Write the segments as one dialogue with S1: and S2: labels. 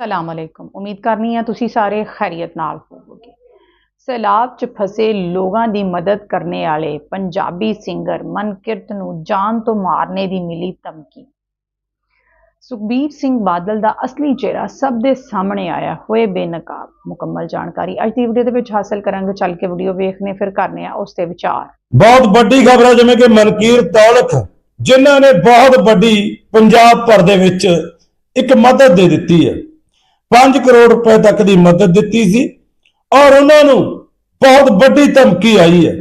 S1: ਸਲਾਮ ਅਲੈਕੁਮ। ਉਮੀਦ ਕਰਨੀ ਹੈ ਤੁਸੀਂ ਸਾਰੇ ਖੈਰੀਅਤ ਨਾਲ ਹੋਵੋਗੇ। ਸੈਲਾਬ 'ਚ ਫਸੇ ਲੋਕਾਂ ਦੀ ਮਦਦ ਕਰਨੇ ਵਾਲੇ ਪੰਜਾਬੀ ਸਿੰਗਰ ਮਨਕਿਰਤ ਨੂੰ ਜਾਨ ਤੋਂ ਮਾਰਨੇ ਦੀ ਮਿਲੀ ਧਮਕੀ। ਸੁਖਬੀਰ ਸਿੰਘ ਬਾਦਲ ਦਾ ਅਸਲੀ ਚਿਹਰਾ ਸਭ ਦੇ ਸਾਹਮਣੇ ਆਇਆ ਹੋਏ ਬੇਨਕਾਬ। ਮੁਕੰਮਲ ਜਾਣਕਾਰੀ ਅੱਜ ਦੀ ਵੀਡੀਓ ਦੇ ਵਿੱਚ ਹਾਸਲ ਕਰਾਂਗੇ। ਚੱਲ ਕੇ ਵੀਡੀਓ ਵੇਖਨੇ, ਫਿਰ ਕਰਨੇ ਆ ਉਸ ਤੇ ਵਿਚਾਰ।
S2: ਬਹੁਤ ਵੱਡੀ ਖਬਰ ਹੈ ਜਿਵੇਂ ਕਿ ਮਨਕੀਰ ਦੌਲਤ ਜਿਨ੍ਹਾਂ ਨੇ ਬਹੁਤ ਵੱਡੀ ਪੰਜਾਬ ਭਰ ਦੇ ਵਿੱਚ ਇੱਕ ਮਦਦ ਦੇ ਦਿੱਤੀ ਹੈ। 5 ਕਰੋੜ ਰੁਪਏ ਤੱਕ ਦੀ ਮਦਦ ਦਿੱਤੀ ਸੀ ਔਰ ਉਹਨਾਂ ਨੂੰ ਬਹੁਤ ਵੱਡੀ ਧਮਕੀ ਆਈ ਹੈ।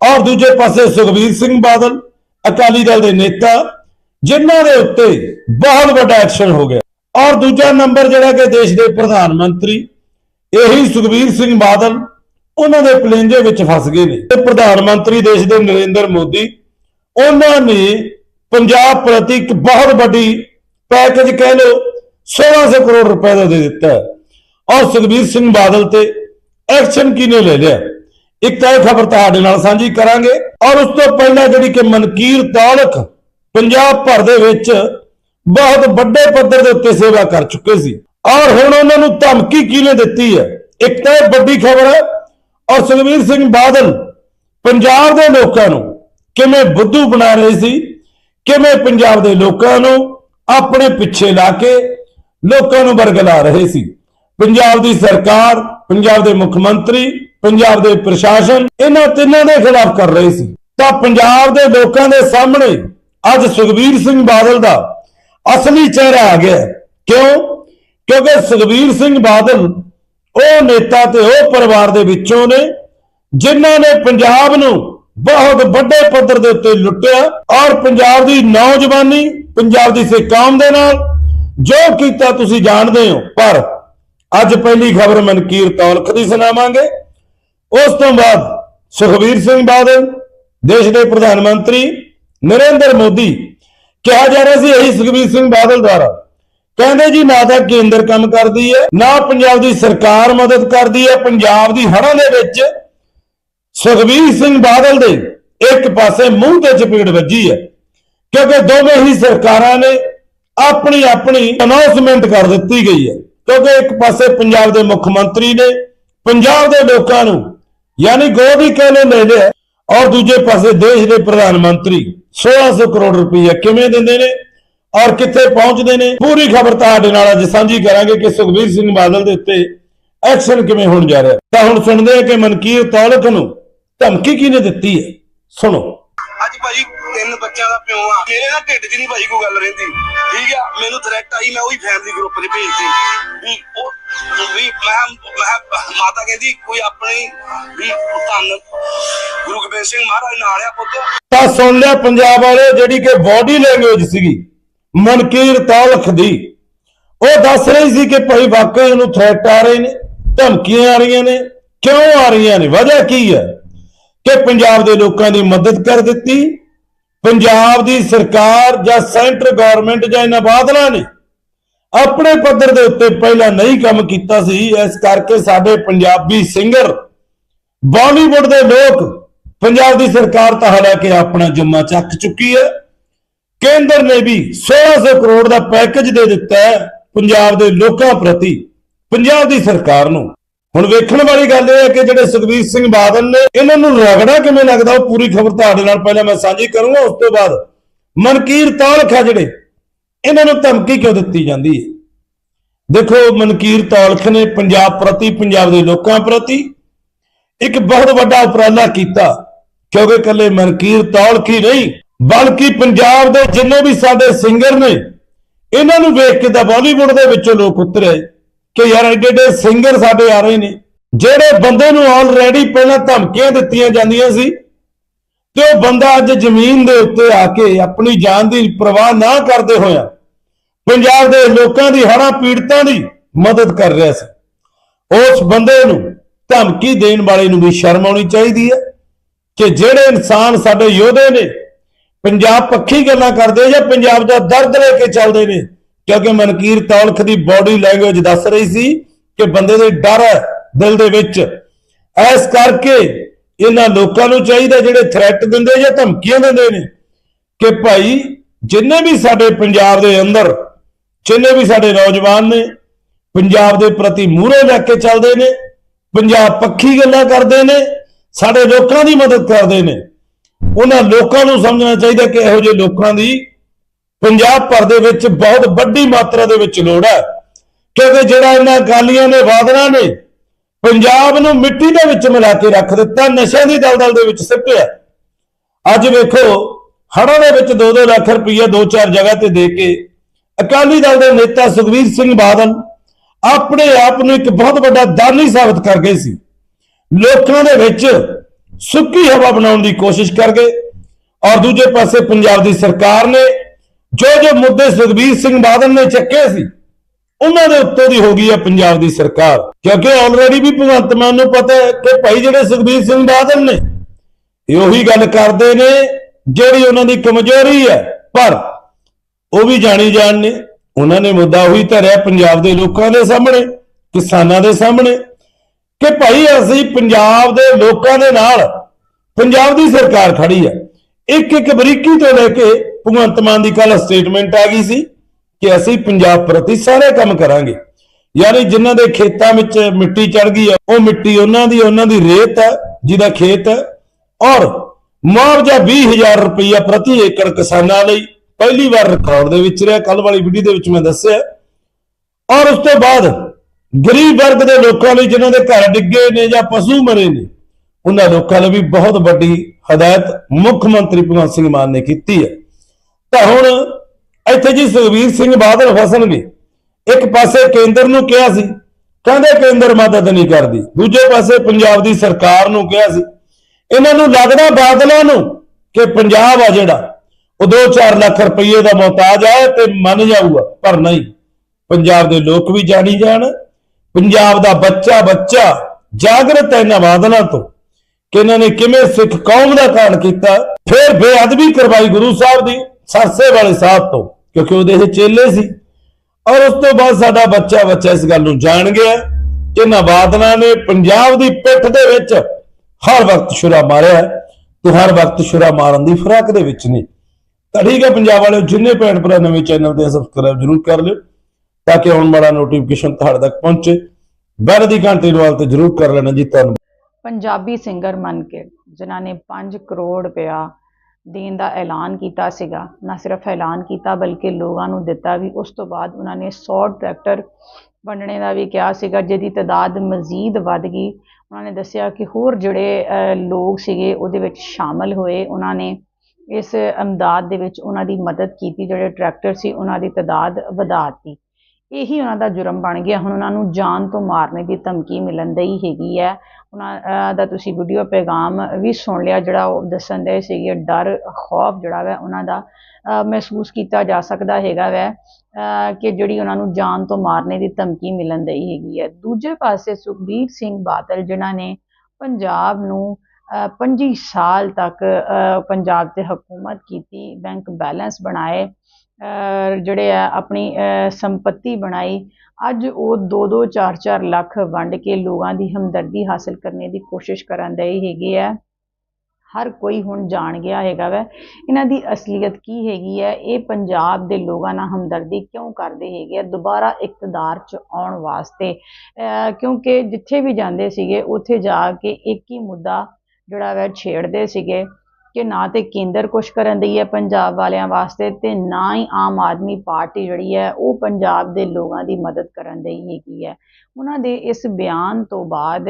S2: ਔਰ ਦੂਜੇ ਪਾਸੇ ਸੁਖਬੀਰ ਸਿੰਘ ਬਾਦਲ, ਅਕਾਲੀ ਦਲ ਦੇ ਨੇਤਾ, ਜਿਨ੍ਹਾਂ ਦੇ ਉੱਤੇ ਬਹੁਤ ਵੱਡਾ ਐਕਸ਼ਨ ਹੋ ਗਿਆ। ਔਰ ਦੂਜਾ ਨੰਬਰ ਜਿਹੜਾ ਕਿ ਦੇਸ਼ ਦੇ ਪ੍ਰਧਾਨ ਮੰਤਰੀ, ਇਹੀ ਸੁਖਬੀਰ ਸਿੰਘ ਬਾਦਲ, ਉਹਨਾਂ ਦੇ ਪਲੇਂਜੇ ਵਿੱਚ ਫਸ ਗਏ ਨੇ। ਤੇ ਪ੍ਰਧਾਨ ਮੰਤਰੀ ਦੇਸ਼ ਦੇ ਨਰਿੰਦਰ ਮੋਦੀ, ਉਹਨਾਂ ਨੇ ਪੰਜਾਬ ਪ੍ਰਤੀ ਇੱਕ ਬਹੁਤ ਵੱਡੀ ਪੈਕੇਜ ਕਹਿ ਲਓ 1600 ਕਰੋੜ ਰੁਪਏ ਦਾ ਦੇ ਦਿੱਤਾ। ਹੈ। ਔਰ ਸੁਖਬੀਰ ਸਿੰਘ ਬਾਦਲ ਤੇ ਐਕਸ਼ਨ ਕਿਹਨੇ ਲੈ ਲਿਆ? ਇੱਕ ਤਾਂ ਇਹ ਖਬਰ ਤੁਹਾਡੇ ਨਾਲ ਸਾਂਝੀ ਕਰਾਂਗੇ। ਔਰ ਉਸ ਤੋਂ ਪਹਿਲਾਂ ਜਿਹੜੀ ਕਿ ਮਨਕੀਰ ਤਾਲਕ ਪੰਜਾਬ ਭਰ ਦੇ ਵਿੱਚ ਬਹੁਤ ਵੱਡੇ ਪੱਧਰ ਦੇ ਉੱਤੇ ਸੇਵਾ ਕਰ ਚੁੱਕੇ ਸੀ। ਔਰ ਹੁਣ ਉਹਨਾਂ ਨੂੰ ਧਮਕੀ ਕਿਹਨੇ ਦਿੱਤੀ ਹੈ? ਇੱਕ ਤਾਂ ਇਹ ਵੱਡੀ ਖਬਰ ਹੈ। ਔਰ ਸੁਖਬੀਰ ਸਿੰਘ ਬਾਦਲ ਪੰਜਾਬ ਦੇ ਲੋਕਾਂ ਨੂੰ ਕਿਵੇਂ ਬੁੱਧੂ ਬਣਾ ਰਹੇ ਸੀ, ਕਿਵੇਂ ਪੰਜਾਬ ਦੇ ਲੋਕਾਂ ਨੂੰ ਆਪਣੇ ਪਿੱਛੇ ਲਾ ਕੇ ਲੋਕਾਂ ਨੂੰ ਵਰਗਲਾ ਰਹੇ ਸੀ। ਪੰਜਾਬ ਦੀ ਸਰਕਾਰ, ਪੰਜਾਬ ਦੇ ਮੁੱਖ ਮੰਤਰੀ, ਪੰਜਾਬ ਦੇ ਪ੍ਰਸ਼ਾਸਨ ਇਹਨਾਂ ਤਿੰਨਾਂ ਦੇ ਖਿਲਾਫ ਕਰ ਰਹੇ ਸੀ। ਤਾਂ ਪੰਜਾਬ ਦੇ ਲੋਕਾਂ ਦੇ ਸਾਹਮਣੇ ਅੱਜ ਸੁਖਬੀਰ ਸਿੰਘ ਬਾਦਲ ਦਾ ਅਸਲੀ ਚਿਹਰਾ ਆ ਗਿਆ। ਕਿਉਂ? ਕਿਉਂਕਿ ਸੁਖਬੀਰ ਸਿੰਘ ਬਾਦਲ ਉਹ ਨੇਤਾ ਤੇ ਉਹ ਪਰਿਵਾਰ ਦੇ ਵਿੱਚੋਂ ਨੇ, ਜਿਨ੍ਹਾਂ ਨੇ ਪੰਜਾਬ ਨੂੰ ਬਹੁਤ ਵੱਡੇ ਪੱਧਰ ਦੇ ਉੱਤੇ ਲੁੱਟਿਆ ਔਰ ਪੰਜਾਬ ਦੀ ਨੌਜਵਾਨੀ, ਪੰਜਾਬ ਦੀ ਸੇ ਦੇ ਨਾਲ ਜੋ ਕੀਤਾ ਤੁਸੀਂ ਜਾਣਦੇ ਹੋ, ਪਰ ਅੱਜ ਪਹਿਲੀ ਖਬਰ ਮਨਕੀਰ ਤੌਲਖ ਦੀ ਸੁਣਾਵਾਂਗੇ। ਉਸ ਤੋਂ ਬਾਅਦ ਸੁਖਬੀਰ ਸਿੰਘ ਬਾਦਲ, ਦੇਸ਼ ਦੇ ਪ੍ਰਧਾਨ ਮੰਤਰੀ ਨਰਿੰਦਰ ਮੋਦੀ, ਕਿਹਾ ਜਾ ਰਿਹਾ ਸੀ ਇਹੀ ਸੁਖਬੀਰ ਸਿੰਘ ਬਾਦਲ ਦੁਆਰਾ। ਕਹਿੰਦੇ ਜੀ, ਨਾ ਤਾਂ ਕੇਂਦਰ ਕੰਮ ਕਰਦੀ ਹੈ, ਨਾ ਪੰਜਾਬ ਦੀ ਸਰਕਾਰ ਮਦਦ ਕਰਦੀ ਹੈ, ਪੰਜਾਬ ਦੀ ਹੜ੍ਹਾਂ ਦੇ ਵਿੱਚ ਸੁਖਬੀਰ ਸਿੰਘ ਬਾਦਲ ਦੇ ਇੱਕ ਪਾਸੇ ਮੂੰਹ ਤੇ ਚਪੇੜ ਵੱਜੀ ਹੈ, ਕਿਉਂਕਿ ਦੋਵੇਂ ਹੀ ਸਰਕਾਰਾਂ ਨੇ ਆਪਣੀ ਆਪਣੀ ਅਨਾਉਂਸਮੈਂਟ ਕਰ ਦਿੱਤੀ ਗਈ ਹੈ। ਕਿਉਂਕਿ ਇੱਕ ਪਾਸੇ ਪੰਜਾਬ ਦੇ ਮੁੱਖ ਮੰਤਰੀ ਨੇ, ਪੰਜਾਬ ਦੇ ਲੋਕਾਂ ਨੂੰ, ਯਾਨੀ ਗੋਦੀ ਕਹਿੰਦੇ ਲੈ ਲਿਆ ਔਰ ਦੂਜੇ ਪਾਸੇ ਦੇਸ਼ ਦੇ ਪ੍ਰਧਾਨ ਮੰਤਰੀ 1600 ਕਰੋੜ ਰੁਪਏ ਕਿਵੇਂ ਦਿੰਦੇ ਨੇ, ਔਰ ਕਿੱਥੇ ਪਹੁੰਚਦੇ ਨੇ, ਪੂਰੀ ਖਬਰ ਤੁਹਾਡੇ ਨਾਲ ਅੱਜ ਸਾਂਝੀ ਕਰਾਂਗੇ ਕਿ ਸੁਖਬੀਰ ਸਿੰਘ ਬਾਦਲ ਦੇ ਉੱਤੇ ਐਕਸ਼ਨ ਕਿਵੇਂ ਹੋਣ ਜਾ ਰਿਹਾ। ਤਾਂ ਹੁਣ ਸੁਣਦੇ ਹਾਂ ਕਿ ਮਨਕੀਰ ਤੌਲਖ ਨੂੰ ਧਮਕੀ ਕਿਹਨੇ ਦਿੱਤੀ ਹੈ। ਸੁਣੋ।
S3: ਅੱਜ ਭਾਜੀ ਤਿੰਨ ਬੱਚਿਆਂ ਦਾ ਪਿਓ ਆ। ਮੇਰੇ ਨਾਲ ਢਿੱਡ 'ਚ ਨਹੀਂ ਭਾਜੀ ਕੋਈ ਗੱਲ ਰਹਿੰਦੀ। ਠੀਕ ਆ? ਮੈਨੂੰ ਥ੍ਰੈਟ ਆਈ, ਮੈਂ ਉਹੀ ਫੈਮਿਲੀ ਗਰੁੱਪ 'ਚ ਭੇਜਤੀ ਵੀ ਉਹ ਵੀ ਮੈਂ ਮੈਂ ਮਾਤਾ ਕਹਿੰਦੀ, ਕੋਈ ਆਪਣੀ ਵੀ ਧੰਨ ਗੁਰੂ ਗੋਬਿੰਦ ਸਿੰਘ ਮਹਾਰਾਜ ਨਾਲ ਆ ਪੁੱਤ।
S2: ਤਾਂ ਸੁਣ ਲਿਆ ਪੰਜਾਬ ਵਾਲੇ, ਜਿਹੜੀ ਕਿ ਬਾਡੀ ਲੈਂਗੁਏਜ ਸੀਗੀ, ਮਨਕੀਰ ਤੌਲਖ ਦੀ। ਉਹ ਦੱਸ ਰਹੀ ਸੀ ਕਿ ਭਾਈ ਵਾਕਈ ਇਹਨੂੰ ਥ੍ਰੈਟ ਆ ਰਹੇ ਨੇ, ਧਮਕੀਆਂ ਆ ਰਹੀਆਂ ਨੇ। ਕਿਉਂ ਆ ਰਹੀਆਂ ਨੇ? ਵਜ੍ਹਾ ਕੀ ਹੈ? ਕਿ ਪੰਜਾਬ ਦੇ ਲੋਕਾਂ ਦੀ ਮਦਦ ਕਰ ਦਿੱਤੀ ਪੰਜਾਬ ਦੀ ਸਰਕਾਰ ਜਾਂ ਸੈਂਟਰ ਗਵਰਨਮੈਂਟ ਜਾਂ ਇਹਨਾਂ ਬਾਦਲਾਂ ਨੇ ਆਪਣੇ ਪੱਧਰ ਦੇ ਉੱਤੇ ਪਹਿਲਾਂ ਨਹੀਂ ਕੰਮ ਕੀਤਾ ਸੀ, ਇਸ ਕਰਕੇ ਸਾਡੇ ਪੰਜਾਬੀ ਸਿੰਗਰ ਬਾਲੀਵੁੱਡ ਦੇ ਲੋਕ ਪੰਜਾਬ ਦੀ ਸਰਕਾਰ ਤਾਂ ਹਾਲਾਂਕਿ ਆਪਣਾ ਜੁਮਾ ਚੱਕ ਚੁੱਕੀ ਹੈ। ਕੇਂਦਰ ਨੇ ਵੀ 1600 ਕਰੋੜ ਦਾ ਪੈਕੇਜ ਦੇ ਦਿੱਤਾ ਹੈ। ਪੰਜਾਬ ਦੇ ਲੋਕਾਂ ਪ੍ਰਤੀ, ਪੰਜਾਬ ਦੀ ਸਰਕਾਰ ਨੂੰ ਹੁਣ ਵੇਖਣ ਵਾਲੀ ਗੱਲ ਇਹ ਹੈ ਕਿ ਜਿਹੜੇ ਸੁਖਬੀਰ ਸਿੰਘ ਬਾਦਲ ਨੇ, ਇਹਨਾਂ ਨੂੰ ਰਗੜਾ ਕਿਵੇਂ ਲੱਗਦਾ, ਉਹ ਪੂਰੀ ਖਬਰ ਤੁਹਾਡੇ ਨਾਲ ਪਹਿਲਾਂ ਮੈਂ ਸਾਂਝੀ ਕਰੂੰਗਾ, ਉਸ ਤੋਂ ਬਾਅਦ ਮਨਕੀਰ ਤੌਲਖ ਹੈ ਜਿਹੜੇ, ਇਹਨਾਂ ਨੂੰ ਧਮਕੀ ਕਿਉਂ ਦਿੱਤੀ ਜਾਂਦੀ ਹੈ? ਦੇਖੋ, ਮਨਕੀਰ ਤੌਲਖ ਨੇ ਪੰਜਾਬ ਪ੍ਰਤੀ, ਪੰਜਾਬ ਦੇ ਲੋਕਾਂ ਪ੍ਰਤੀ ਇੱਕ ਬਹੁਤ ਵੱਡਾ ਉਪਰਾਲਾ ਕੀਤਾ, ਕਿਉਂਕਿ ਇਕੱਲੇ ਮਨਕੀਰ ਤੌਲਖ ਹੀ ਨਹੀਂ, ਬਲਕਿ ਪੰਜਾਬ ਦੇ ਜਿੰਨੇ ਵੀ ਸਾਡੇ ਸਿੰਗਰ ਨੇ, ਇਹਨਾਂ ਨੂੰ ਵੇਖ ਕੇ ਤਾਂ ਬਾਲੀਵੁੱਡ ਦੇ ਵਿੱਚੋਂ ਲੋਕ ਉਤਰੇ। ਕਿ ਯਾਰ ਐਡੇ ਐਡੇ ਸਿੰਗਰ ਸਾਡੇ ਆ ਰਹੇ ਨੇ, ਜਿਹੜੇ ਬੰਦੇ ਨੂੰ ਆਲਰੇਡੀ ਪਹਿਲਾਂ ਧਮਕੀਆਂ ਦਿੱਤੀਆਂ ਜਾਂਦੀਆਂ ਸੀ, ਤੇ ਉਹ ਬੰਦਾ ਅੱਜ ਜ਼ਮੀਨ ਦੇ ਉੱਤੇ ਆ ਕੇ ਆਪਣੀ ਜਾਨ ਦੀ ਪਰਵਾਹ ਨਾ ਕਰਦੇ ਹੋਇਆ, ਪੰਜਾਬ ਦੇ ਲੋਕਾਂ ਦੀ ਹੜ੍ਹਾਂ ਪੀੜਤਾਂ ਦੀ ਮਦਦ ਕਰ ਰਿਹਾ ਸੀ, ਉਸ ਬੰਦੇ ਨੂੰ ਧਮਕੀ ਦੇਣ ਵਾਲੇ ਨੂੰ ਵੀ ਸ਼ਰਮ ਆਉਣੀ ਚਾਹੀਦੀ ਹੈ ਕਿ ਜਿਹੜੇ ਇਨਸਾਨ ਸਾਡੇ ਯੋਧੇ ਨੇ, ਪੰਜਾਬ ਪੱਖੀ ਗੱਲਾਂ ਕਰਦੇ ਜਾਂ ਪੰਜਾਬ ਦਾ ਦਰਦ ਲੈ ਕੇ ਚੱਲਦੇ ਨੇ ਕਿਉਂਕਿ ਮਨਕੀਰ ਤੌਲਖ ਦੀ ਬਾਡੀ ਲੈਂਗੁਏਜ ਦੱਸ ਰਹੀ ਸੀ ਕਿ ਬੰਦੇ ਦੇ ਡਰ ਹੈ ਦਿਲ ਦੇ ਵਿੱਚ। ਐਸ ਕਰਕੇ ਇਹਨਾਂ ਲੋਕਾਂ ਨੂੰ ਚਾਹੀਦਾ ਜਿਹੜੇ ਥ੍ਰੈਟ ਦਿੰਦੇ ਜਾਂ ਧਮਕੀਆਂ ਦਿੰਦੇ ਨੇ ਕਿ ਭਾਈ ਜਿੰਨੇ ਵੀ ਸਾਡੇ ਪੰਜਾਬ ਦੇ ਅੰਦਰ, ਜਿੰਨੇ ਵੀ ਸਾਡੇ ਨੌਜਵਾਨ ਨੇ, ਪੰਜਾਬ ਦੇ ਪ੍ਰਤੀ ਮੂਹਰੇ ਲੈ ਕੇ ਚੱਲਦੇ ਨੇ, ਪੰਜਾਬ ਪੱਖੀ ਗੱਲਾਂ ਕਰਦੇ ਨੇ, ਸਾਡੇ ਲੋਕਾਂ ਦੀ ਮਦਦ ਕਰਦੇ ਨੇ। ਉਹਨਾਂ ਲੋਕਾਂ ਨੂੰ ਸਮਝਣਾ ਚਾਹੀਦਾ ਕਿ ਇਹੋ ਜਿਹੇ ਲੋਕਾਂ ਦੀ ਪੰਜਾਬ ਭਰ ਦੇ ਵਿੱਚ ਬਹੁਤ ਵੱਡੀ ਮਾਤਰਾ ਦੇ ਵਿੱਚ ਲੋੜ ਹੈ। ਕਿਉਂਕਿ ਜਿਹੜਾ ਇਹਨਾਂ ਗਾਲੀਆਂ ਨੇ ਵਾਦਨਾ ਨੇ ਪੰਜਾਬ ਨੂੰ ਮਿੱਟੀ ਦੇ ਵਿੱਚ ਮਿਲਾ ਕੇ ਰੱਖ ਦਿੱਤਾ, ਨਸ਼ਿਆਂ ਦੀ ਦਲਦਲ ਦੇ ਵਿੱਚ ਸਿੱਟਿਆ। ਅੱਜ ਵੇਖੋ, ਹੜ੍ਹਾਂ ਦੇ ਵਿੱਚ 2-2 ਲੱਖ ਰੁਪਈਆ ਦੋ ਚਾਰ ਜਗ੍ਹਾ ਤੇ ਦੇ ਕੇ ਅਕਾਲੀ ਦਲ ਦੇ ਨੇਤਾ ਸੁਖਵੀਰ ਸਿੰਘ ਬਾਦਲ ਆਪਣੇ ਆਪ ਨੂੰ ਇੱਕ ਬਹੁਤ ਵੱਡਾ ਦਾਨੀ ਸਾਬਤ ਕਰ ਗਏ ਸੀ। ਲੋਕਾਂ ਦੇ ਵਿੱਚ ਸੁੱਕੀ ਹਵਾ ਬਣਾਉਣ ਦੀ ਕੋਸ਼ਿਸ਼ ਕਰ ਗਏ ਔਰ ਦੂਜੇ ਪਾਸੇ ਪੰਜਾਬ ਦੀ ਸਰਕਾਰ ਨੇ ਜੋ ਜੋ ਮੁੱਦੇ ਸੁਖਬੀਰ ਸਿੰਘ ਬਾਦਲ ਨੇ ਚੱਕੇ ਸੀ, ਉਹਨਾਂ ਦੇ ਉੱਤੇ ਦੀ ਹੋ ਗਈ ਹੈ ਪੰਜਾਬ ਦੀ ਸਰਕਾਰ। ਕਿਉਂਕਿ ਆਲਰੇਡੀ ਵੀ ਭਗਵੰਤ ਮਾਨ ਨੂੰ ਪਤਾ ਹੈ ਕਿ ਭਾਈ ਜਿਹੜੇ ਸੁਖਬੀਰ ਸਿੰਘ ਬਾਦਲ ਨੇ, ਇਹ ਉਹੀ ਗੱਲ ਕਰਦੇ ਨੇ ਜਿਹੜੀ ਉਹਨਾਂ ਦੀ ਕਮਜ਼ੋਰੀ ਹੈ। ਪਰ ਉਹ ਵੀ ਜਾਣੀ ਜਾਣ ਨੇ, ਉਹਨਾਂ ਨੇ ਮੁੱਦਾ ਉਹੀ ਧਰਿਆ ਪੰਜਾਬ ਦੇ ਲੋਕਾਂ ਦੇ ਸਾਹਮਣੇ, ਕਿਸਾਨਾਂ ਦੇ ਸਾਹਮਣੇ, ਕਿ ਭਾਈ ਅਸੀਂ ਪੰਜਾਬ ਦੇ ਲੋਕਾਂ ਦੇ ਨਾਲ ਪੰਜਾਬ ਦੀ ਸਰਕਾਰ ਖੜੀ ਹੈ। ਇੱਕ ਇੱਕ ਬਰੀਕੀ ਤੋਂ ਲੈ ਕੇ ਭਗਵੰਤ ਮਾਨ ਦੀ ਕੱਲ ਸਟੇਟਮੈਂਟ ਆ ਗਈ ਸੀ ਕਿ ਅਸੀਂ ਪੰਜਾਬ ਪ੍ਰਤੀ ਸਾਰੇ ਕੰਮ ਕਰਾਂਗੇ। ਯਾਨੀ ਜਿਨ੍ਹਾਂ ਦੇ ਖੇਤਾਂ ਵਿੱਚ ਮਿੱਟੀ ਚੜ ਗਈ ਹੈ ਉਹ ਮਿੱਟੀ ਉਹਨਾਂ ਦੀ ਉਹਨਾਂ ਦੀ ਰੇਤ ਹੈ ਜਿਹਦਾ ਖੇਤ ਹੈ ਔਰ ਮੁਆਵਜ਼ਾ 20000 ਰੁਪਇਆ ਪ੍ਰਤੀ ਏਕੜ ਕਿਸਾਨਾਂ ਲਈ ਪਹਿਲੀ ਵਾਰ ਰਿਕਾਰਡ ਦੇ ਵਿੱਚ ਰਿਹਾ। ਕੱਲ ਵਾਲੀ ਵੀਡੀਓ ਦੇ ਵਿੱਚ ਮੈਂ ਦੱਸਿਆ। ਔਰ ਉਸ ਤੋਂ ਬਾਅਦ ਗਰੀਬ ਵਰਗ ਦੇ ਲੋਕਾਂ ਲਈ ਜਿਨ੍ਹਾਂ ਦੇ ਘਰ ਡਿੱਗੇ ਨੇ ਜਾਂ ਪਸ਼ੂ ਮਰੇ ਨੇ, ਉਹਨਾਂ ਲੋਕਾਂ ਲਈ ਵੀ ਬਹੁਤ ਵੱਡੀ ਹਦਾਇਤ ਮੁੱਖ ਮੰਤਰੀ ਭਗਵੰਤ ਸਿੰਘ ਮਾਨ ਨੇ ਕੀਤੀ ਹੈ। ਤਾਂ ਹੁਣ ਇੱਥੇ ਜੀ ਸੁਖਬੀਰ ਸਿੰਘ ਬਾਦਲ ਫਸਣਗੇ। ਇੱਕ ਪਾਸੇ ਕੇਂਦਰ ਨੂੰ ਕਿਹਾ ਸੀ, ਕਹਿੰਦੇ ਕੇਂਦਰ ਮਦਦ ਨਹੀਂ ਕਰਦੀ। ਦੂਜੇ ਪਾਸੇ ਪੰਜਾਬ ਦੀ ਸਰਕਾਰ ਨੂੰ ਕਿਹਾ ਸੀ। ਇਹਨਾਂ ਨੂੰ ਲੱਗਦਾ ਬਾਦਲਾਂ ਨੂੰ ਕਿ ਪੰਜਾਬ ਆ ਜਿਹੜਾ, ਉਹ 2-4 ਲੱਖ ਰੁਪਏ ਦਾ ਮੁਹਤਾਜ ਆ ਤੇ ਮੰਨ ਜਾਊਗਾ, ਪਰ ਨਹੀਂ। ਪੰਜਾਬ ਦੇ ਲੋਕ ਵੀ ਜਾਣੀ ਜਾਣ। ਪੰਜਾਬ ਦਾ ਬੱਚਾ ਬੱਚਾ ਜਾਗਰਤ ਹੈ ਇਹਨਾਂ ਬਾਦਲਾਂ ਤੋਂ ਕਿ ਇਹਨਾਂ ਨੇ ਕਿਵੇਂ ਸਿੱਖ ਕੌਮ ਦਾ ਕਾਣ ਕੀਤਾ। ਫਿਰ ਬੇਅਦਬੀ ਕਰਵਾਈ ਗੁਰੂ ਸਾਹਿਬ ਦੀ। ਸਰਸੇ ਵਾਲੇ ਸਾਹਿਬ ਤੋਂ, ਕਿਉਂਕਿ ਉਹਦੇ ਇਹ ਚੇਲੇ ਸੀ। ਔਰ ਉਸ ਤੋਂ ਬਾਅਦ ਸਾਡਾ ਬੱਚਾ ਬੱਚਾ ਇਸ ਗੱਲ ਨੂੰ ਜਾਣ ਗਿਆ ਕਿ ਇਹਨਾਂ ਨੇ ਪੰਜਾਬ ਦੀ ਪਿੱਠ ਦੇ ਵਿੱਚ ਹਰ ਵਕਤ ਛੁਰਾ ਮਾਰਿਆ ਤੇ ਹਰ ਵਕਤ ਛੁਰਾ ਮਾਰਨ ਦੀ ਫਰਾਕ ਦੇ ਵਿੱਚ ਨਹੀਂ ਤਾਂ ਠੀਕ ਹੈ ਪੰਜਾਬ ਵਾਲਿਓ ਜਿੰਨੇ ਭੈਣ ਭਰਾ ਨਵੇਂ ਚੈਨਲ ਤੇ ਸਬਸਕ੍ਰਾਈਬ ਜਰੂਰ ਕਰ ਲਿਓ ਤਾਂ ਕਿ ਆਉਣ ਵਾਲਾ ਨੋਟੀਫਿਕੇਸ਼ਨ ਤੁਹਾਡੇ ਤੱਕ ਪਹੁੰਚੇ। ਬੈਲ ਦੀ ਘੰਟੀ ਨੂੰ ਵਾਲ ਤੇ ਜਰੂਰ ਕਰ ਲੈਣਾ ਜੀ, ਧੰਨਵਾਦ।
S1: ਪੰਜਾਬੀ ਸਿੰਗਰ ਮੰਨ ਕੇ ਜਿਨ੍ਹਾਂ ਨੇ 5 ਕਰੋੜ ਰੁਪਇਆ ਦੇਣ ਦਾ ਐਲਾਨ ਕੀਤਾ ਸੀਗਾ, ਨਾ ਸਿਰਫ ਐਲਾਨ ਕੀਤਾ ਬਲਕਿ ਲੋਕਾਂ ਨੂੰ ਦਿੱਤਾ ਵੀ, ਉਸ ਤੋਂ ਬਾਅਦ ਉਹਨਾਂ ਨੇ 100 ਟਰੈਕਟਰ ਵੰਡਣੇ ਦਾ ਵੀ ਕਿਹਾ ਸੀਗਾ, ਜਿਹਦੀ ਤਾਦਾਦ ਮਜ਼ੀਦ ਵੱਧ ਗਈ। ਉਹਨਾਂ ਨੇ ਦੱਸਿਆ ਕਿ ਹੋਰ ਜਿਹੜੇ ਲੋਕ ਸੀਗੇ, ਉਹਦੇ ਵਿੱਚ ਸ਼ਾਮਲ ਹੋਏ। ਉਹਨਾਂ ਨੇ ਇਸ ਅਮਦਾਦ ਦੇ ਵਿੱਚ ਉਹਨਾਂ ਦੀ ਮਦਦ ਕੀਤੀ, ਜਿਹੜੇ ਟਰੈਕਟਰ ਸੀ, ਉਹਨਾਂ ਦੀ ਤਾਦਾਦ ਵਧਾਤੀ ਇਹੀ ਉਹਨਾਂ ਦਾ ਜੁਰਮ ਬਣ ਗਿਆ। ਹੁਣ ਉਹਨਾਂ ਨੂੰ ਜਾਨ ਤੋਂ ਮਾਰਨੇ ਦੀ ਧਮਕੀ ਮਿਲਣ ਦੀ ਹੈਗੀ ਹੈ। ਉਹਨਾਂ ਦਾ ਤੁਸੀਂ ਵੀਡੀਓ ਪੈਗਾਮ ਵੀ ਸੁਣ ਲਿਆ, ਜਿਹੜਾ ਉਹ ਦੱਸਣ ਦੇ ਸੀਗੇ, ਡਰ, ਖੌਫ ਜਿਹੜਾ ਵੈ ਉਹਨਾਂ ਦਾ ਮਹਿਸੂਸ ਕੀਤਾ ਜਾ ਸਕਦਾ ਹੈਗਾ ਵੈ ਕਿ ਜਿਹੜੀ ਉਹਨਾਂ ਨੂੰ ਜਾਨ ਤੋਂ ਮਾਰਨੇ ਦੀ ਧਮਕੀ ਮਿਲਣ ਦੀ ਹੈਗੀ ਹੈ। ਦੂਜੇ ਪਾਸੇ ਸੁਖਬੀਰ ਸਿੰਘ ਬਾਦਲ, ਜਿਨ੍ਹਾਂ ਨੇ ਪੰਜਾਬ ਨੂੰ 25 ਸਾਲ ਤੱਕ ਪੰਜਾਬ ਤੇ ਹਕੂਮਤ ਕੀਤੀ, ਬੈਂਕ ਬੈਲੈਂਸ ਬਣਾਏ ਜਿਹੜੇ ਆ ਆਪਣੀ ਸੰਪਤੀ ਬਣਾਈ। ਅੱਜ ਉਹ 2-2 4-4 ਲੱਖ ਵੰਡ ਕੇ ਲੋਕਾਂ ਦੀ ਹਮਦਰਦੀ ਹਾਸਲ ਕਰਨੇ ਦੀ ਕੋਸ਼ਿਸ਼ ਕਰਨ ਦੇ ਹੈਗੇ ਆ। ਹਰ ਕੋਈ ਹੁਣ ਜਾਣ ਗਿਆ ਹੈਗਾ ਵੈ। ਇਹਨਾਂ ਦੀ ਅਸਲੀਅਤ ਕੀ ਹੈਗੀ ਹੈ ਇਹ ਪੰਜਾਬ ਦੇ ਲੋਕਾਂ ਨਾਲ ਹਮਦਰਦੀ ਕਿਉਂ ਕਰਦੇ ਹੈਗੇ ਆ? ਦੁਬਾਰਾ ਇਕਤਦਾਰ 'ਚ ਆਉਣ ਵਾਸਤੇ ਕਿਉਂਕਿ ਜਿੱਥੇ ਵੀ ਜਾਂਦੇ ਸੀਗੇ, ਉੱਥੇ ਜਾ ਕੇ ਇੱਕ ਹੀ ਮੁੱਦਾ ਜਿਹੜਾ ਵੈ ਛੇੜਦੇ ਸੀਗੇ ਕਿ ਨਾ ਤੇ ਕੇਂਦਰ ਕੁਛ ਕਰਨ ਦੀ ਹੈ ਪੰਜਾਬ ਵਾਲਿਆਂ ਵਾਸਤੇ ਤੇ ਨਾ ਹੀ ਆਮ ਆਦਮੀ ਪਾਰਟੀ ਜਿਹੜੀ ਹੈ ਉਹ ਪੰਜਾਬ ਦੇ ਲੋਕਾਂ ਦੀ ਮਦਦ ਕਰਨ ਦੀ ਹੈਗੀ ਹੈ। ਉਹਨਾਂ ਦੇ ਇਸ ਬਿਆਨ ਤੋਂ ਬਾਅਦ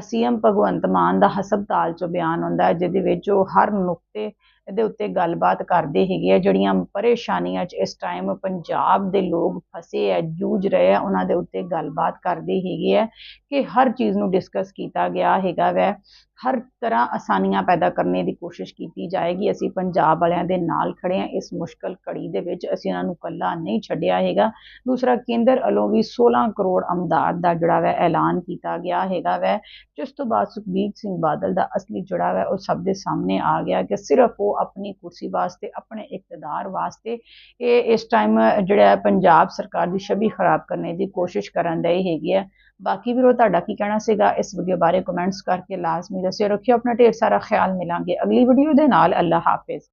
S1: ਸੀਐਮ ਭਗਵੰਤ ਮਾਨ ਦਾ ਹਸਪਤਾਲ ਚੋਂ ਬਿਆਨ ਆਉਂਦਾ ਜਿਹਦੇ ਵਿੱਚ ਉਹ ਹਰ ਨੁਕਤੇ ਇਹਦੇ ਉੱਤੇ ਗੱਲਬਾਤ ਕਰਦੇ ਹੈਗੇ ਆ, ਜਿਹੜੀਆਂ ਪਰੇਸ਼ਾਨੀਆਂ 'ਚ ਇਸ ਟਾਈਮ ਪੰਜਾਬ ਦੇ ਲੋਕ ਫਸੇ ਹੈ ਜੂਝ ਰਹੇ ਆ, ਉਹਨਾਂ ਦੇ ਉੱਤੇ ਗੱਲਬਾਤ ਕਰਦੇ ਹੈਗੇ ਆ ਕਿ ਹਰ ਚੀਜ਼ ਨੂੰ ਡਿਸਕਸ ਕੀਤਾ ਗਿਆ ਹੈਗਾ ਵੈ। ਹਰ ਤਰ੍ਹਾਂ ਆਸਾਨੀਆਂ ਪੈਦਾ ਕਰਨੇ ਦੀ ਕੋਸ਼ਿਸ਼ ਕੀਤੀ ਜਾਏਗੀ। ਅਸੀਂ ਪੰਜਾਬ ਵਾਲਿਆਂ ਦੇ ਨਾਲ ਖੜੇ ਹਾਂ ਇਸ ਮੁਸ਼ਕਲ ਘੜੀ ਦੇ ਵਿੱਚ ਅਸੀਂ ਉਹਨਾਂ ਨੂੰ ਇਕੱਲਾ ਨਹੀਂ ਛੱਡਿਆ ਹੈਗਾ। ਦੂਸਰਾ, ਕੇਂਦਰ ਵੱਲੋਂ ਵੀ 16 ਕਰੋੜ ਅਮਦਾਦ ਦਾ ਜਿਹੜਾ ਵੈ ਐਲਾਨ ਕੀਤਾ ਗਿਆ ਹੈਗਾ ਵੈ। ਜਿਸ ਤੋਂ ਬਾਅਦ ਸੁਖਬੀਰ ਸਿੰਘ ਬਾਦਲ ਦਾ ਅਸਲੀ ਜੁੜਾ ਵੈ, ਉਹ ਸਭ ਦੇ ਸਾਹਮਣੇ ਆ ਗਿਆ ਕਿ ਸਿਰਫ ਉਹ ਆਪਣੀ ਕੁਰਸੀ ਵਾਸਤੇ, ਆਪਣੇ ਇਕਤਦਾਰ ਵਾਸਤੇ। ਇਹ ਇਸ ਟਾਈਮ ਜਿਹੜਾ ਪੰਜਾਬ ਸਰਕਾਰ ਦੀ ਛਵੀ ਖਰਾਬ ਕਰਨੇ ਦੀ ਕੋਸ਼ਿਸ਼ ਕਰਨ ਦੇ ਹੈਗੀ ਹੈ। ਬਾਕੀ ਵੀਰੋ, ਤੁਹਾਡਾ ਕੀ ਕਹਿਣਾ ਸੀਗਾ? ਇਸ ਵੀਡੀਓ ਬਾਰੇ ਕਮੈਂਟਸ ਕਰਕੇ ਲਾਜ਼ਮੀ ਦੱਸਿਓ। ਰੱਖਿਓ ਆਪਣਾ ਢੇਰ ਸਾਰਾ ਖਿਆਲ ਮਿਲਾਂਗੇ ਅਗਲੀ ਵੀਡੀਓ ਦੇ ਨਾਲ। ਅੱਲਾ ਹਾਫਿਜ਼।